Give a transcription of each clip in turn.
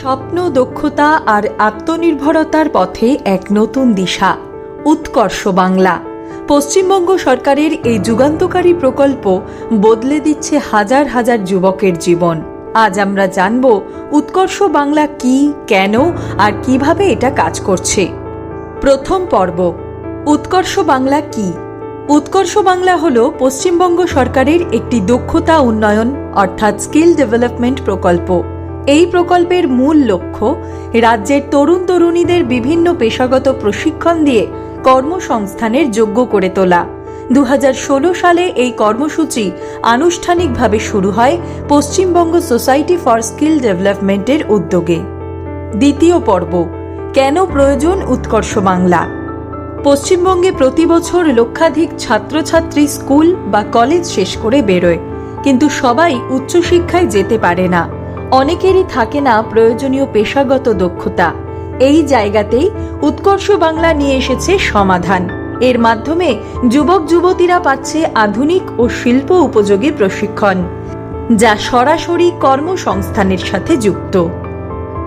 স্বপ্ন, দক্ষতা আর আত্মনির্ভরতার পথে এক নতুন দিশা, উৎকর্ষ বাংলা। পশ্চিমবঙ্গ সরকারের এই যুগান্তকারী প্রকল্প বদলে দিচ্ছে হাজার হাজার যুবকের জীবন। আজ আমরা জানব উৎকর্ষ বাংলা কি, কেন আর কীভাবে এটা কাজ করছে। প্রথম পর্ব, উৎকর্ষ বাংলা কি? উৎকর্ষ বাংলা হল পশ্চিমবঙ্গ সরকারের একটি দক্ষতা উন্নয়ন অর্থাৎ স্কিল ডেভেলপমেন্ট প্রকল্প। এই প্রকল্পের মূল লক্ষ্য রাজ্যের তরুণ তরুণীদের বিভিন্ন পেশাগত প্রশিক্ষণ দিয়ে কর্মসংস্থানের যোগ্য করে তোলা। দু হাজার ষোলো সালে এই কর্মসূচি আনুষ্ঠানিকভাবে শুরু হয় পশ্চিমবঙ্গ সোসাইটি ফর স্কিল ডেভেলপমেন্টের উদ্যোগে। দ্বিতীয় পর্ব, কেন প্রয়োজন উৎকর্ষ বাংলা? পশ্চিমবঙ্গে প্রতি বছর লক্ষাধিক ছাত্রছাত্রী স্কুল বা কলেজ শেষ করে বেরোয়, কিন্তু সবাই উচ্চশিক্ষায় যেতে পারে না। অনেকেরই থাকে না প্রয়োজনীয় পেশাগত দক্ষতা। এই জায়গাতেই উৎকর্ষ বাংলা নিয়ে এসেছে সমাধান। এর মাধ্যমে যুবক যুবতীরা পাচ্ছে আধুনিক ও শিল্প উপযোগী প্রশিক্ষণ, যা সরাসরি কর্মসংস্থানের সাথে যুক্ত।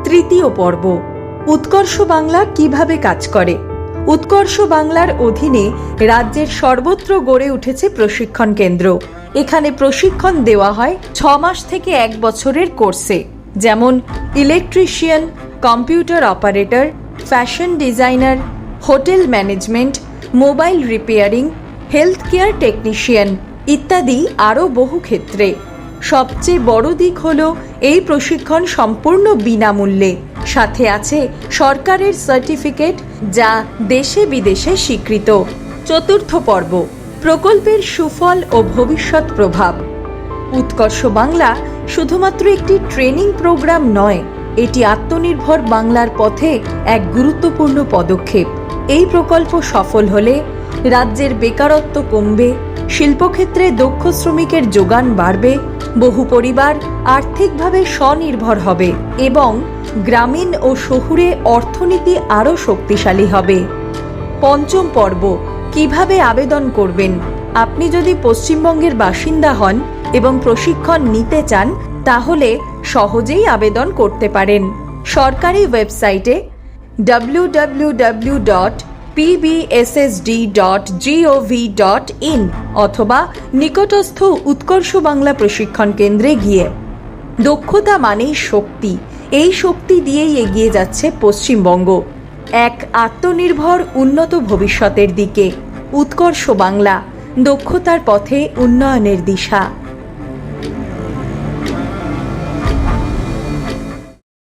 তৃতীয় পর্ব, উৎকর্ষ বাংলা কীভাবে কাজ করে? উৎকর্ষ বাংলার অধীনে রাজ্যের সর্বত্র গড়ে উঠেছে প্রশিক্ষণ কেন্দ্র। এখানে প্রশিক্ষণ দেওয়া হয় ছ মাস থেকে এক বছরের কোর্সে। যেমন electrician, computer operator, fashion designer, hotel management, mobile repairing health care technician ইত্যাদি আরও বহু ক্ষেত্রে। সবচেয়ে বড় দিক হল এই প্রশিক্ষণ সম্পূর্ণ বিনামূল্যে। সাথে আছে সরকারের সার্টিফিকেট যা দেশে বিদেশে স্বীকৃত। চতুর্থ পর্ব, প্রকল্পের সুফল ও ভবিষ্যৎ প্রভাব। উৎকর্ষ বাংলা শুধুমাত্র একটি ট্রেনিং প্রোগ্রাম নয়, এটি আত্মনির্ভর বাংলার পথে এক গুরুত্বপূর্ণ পদক্ষেপ। এই প্রকল্প সফল হলে রাজ্যের বেকারত্ব কমবে, শিল্পক্ষেত্রে দক্ষ শ্রমিকের যোগান বাড়বে, বহু পরিবার আর্থিকভাবে স্বনির্ভর হবে এবং গ্রামীণ ও শহুরে অর্থনীতি আরও শক্তিশালী হবে। পঞ্চম পর্ব, কীভাবে আবেদন করবেন? আপনি যদি পশ্চিমবঙ্গের বাসিন্দা হন এবং প্রশিক্ষণ নিতে চান, তাহলে সহজেই আবেদন করতে পারেন। সরকারি ওয়েবসাইটে www.pbssd.gov.in অথবা নিকটস্থ উৎকর্ষ বাংলা প্রশিক্ষণ কেন্দ্রে গিয়ে দক্ষতা মানেই শক্তি। এই শক্তি দিয়েই এগিয়ে যাচ্ছে পশ্চিমবঙ্গ। এক আত্মনির্ভর উন্নত ভবিষ্যতের দিকে। উৎকর্ষ বাংলা, দক্ষতার পথে উন্নয়নের দিশা।